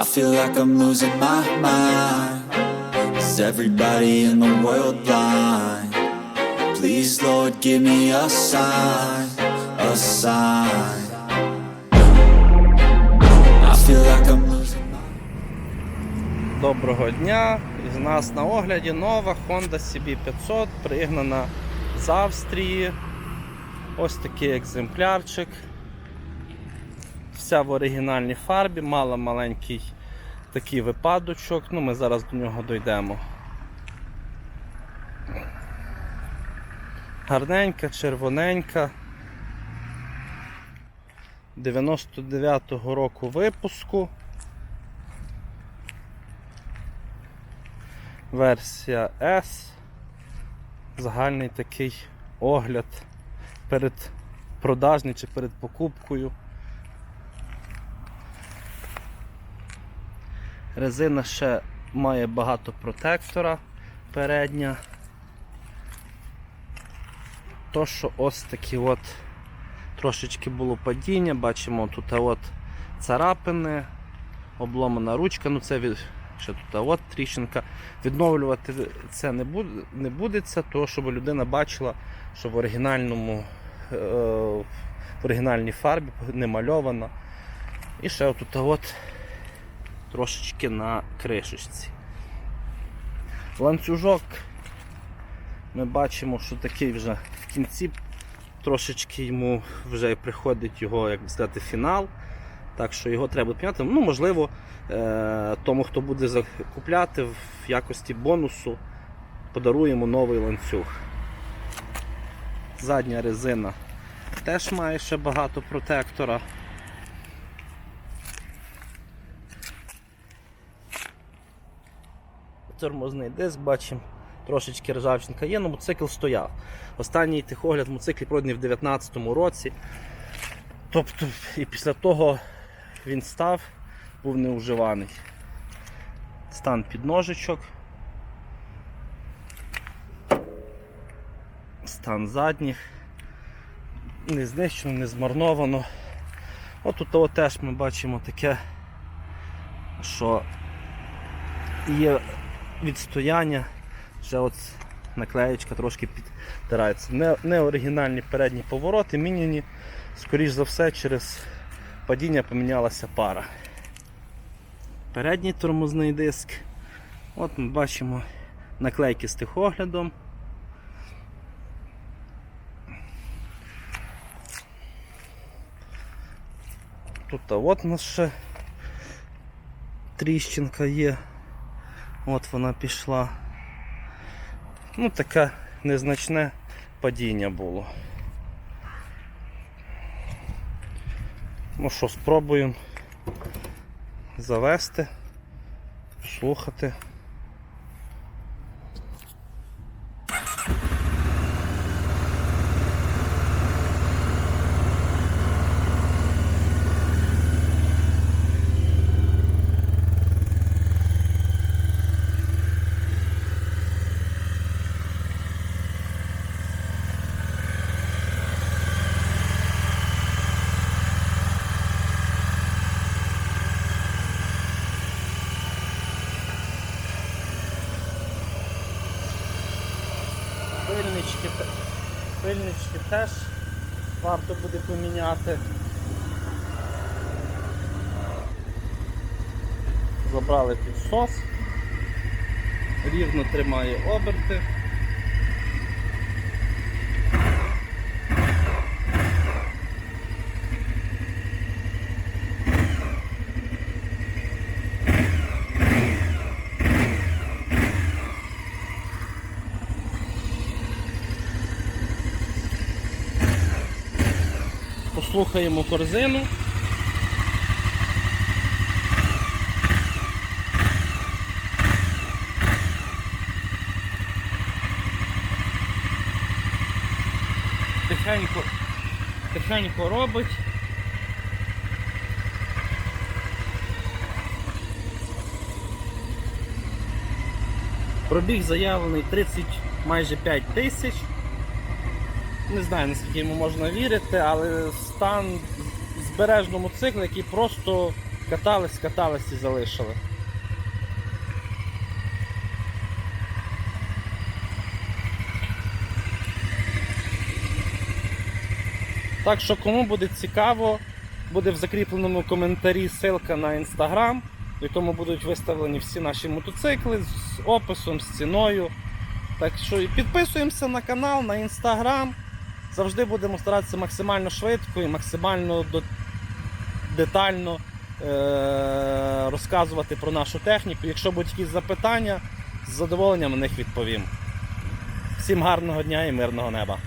I feel like I'm losing my mind. Is everybody in the world blind? Please, Lord, give me a sign, a sign. I feel like I'm losing my Доброго дня! І з нас на огляді нова Honda CB500 пригнана з Австрії. Ось такий екземплярчик. Вся в оригінальній фарбі, мала маленький такий випадочок. Ну, ми зараз до нього дійдемо. Гарненька, червоненька. 99-го року випуску. версія S. Загальний такий огляд перед продажний чи перед покупкою. Резина ще має багато протектора передня. То, що ось такі от трошечки було падіння, бачимо тут от царапини, обломана ручка, ну це від, ще тут от тріщинка. Відновлювати це не буде, не будеться, то щоб людина бачила, що в оригінальному е, в оригінальній фарбі не мальована. І ще отут от трошечки на кришечці. Ланцюжок ми бачимо, що такий вже в кінці трошечки йому вже приходить його, як би сказати, фінал. Так що його треба підняти. Ну, можливо, е, тому, хто буде закупляти в якості бонусу, подаруємо новий ланцюг. Задня резина теж має ще багато протектора. Тормозний диск бачимо, трошечки ржавчинка є, але мотоцикл стояв. Останній тихогляд мотоциклі пройдений в 2019 році. Тобто і після того він став, був неуживаний. Стан підножечок. Стан задніх. Не знищено, не змарновано. От теж ми бачимо таке, що є відстояння, вже от наклеєчка трошки підтирається. Не, не оригінальні передні повороти, міняні, скоріш за все, через падіння помінялася пара. Передній тормозний диск. От ми бачимо наклейки з тихоглядом. Тут от у нас ще тріщинка є. От вона пішла. Ну, таке незначне падіння було. Ну що, спробуємо завести, слухати. Пильнички, пильнички теж варто буде поміняти. Забрали підсос, рівно тримає оберти. Послухаємо корзину. Тихенько, тихенько робить. Пробіг заявлений 30 майже 5 тисяч. Не знаю наскільки йому можна вірити, але стан збережного мотоцикла, який просто Катались, катались і залишили. Так що, кому буде цікаво, буде в закріпленому коментарі ссылка на інстаграм, в якому будуть виставлені всі наші мотоцикли з описом, з ціною. Так що підписуємося на канал, на інстаграм. Завжди будемо старатися максимально швидко і максимально детально е- розказувати про нашу техніку. Якщо будуть якісь запитання, з задоволенням на них відповім. Всім гарного дня і мирного неба!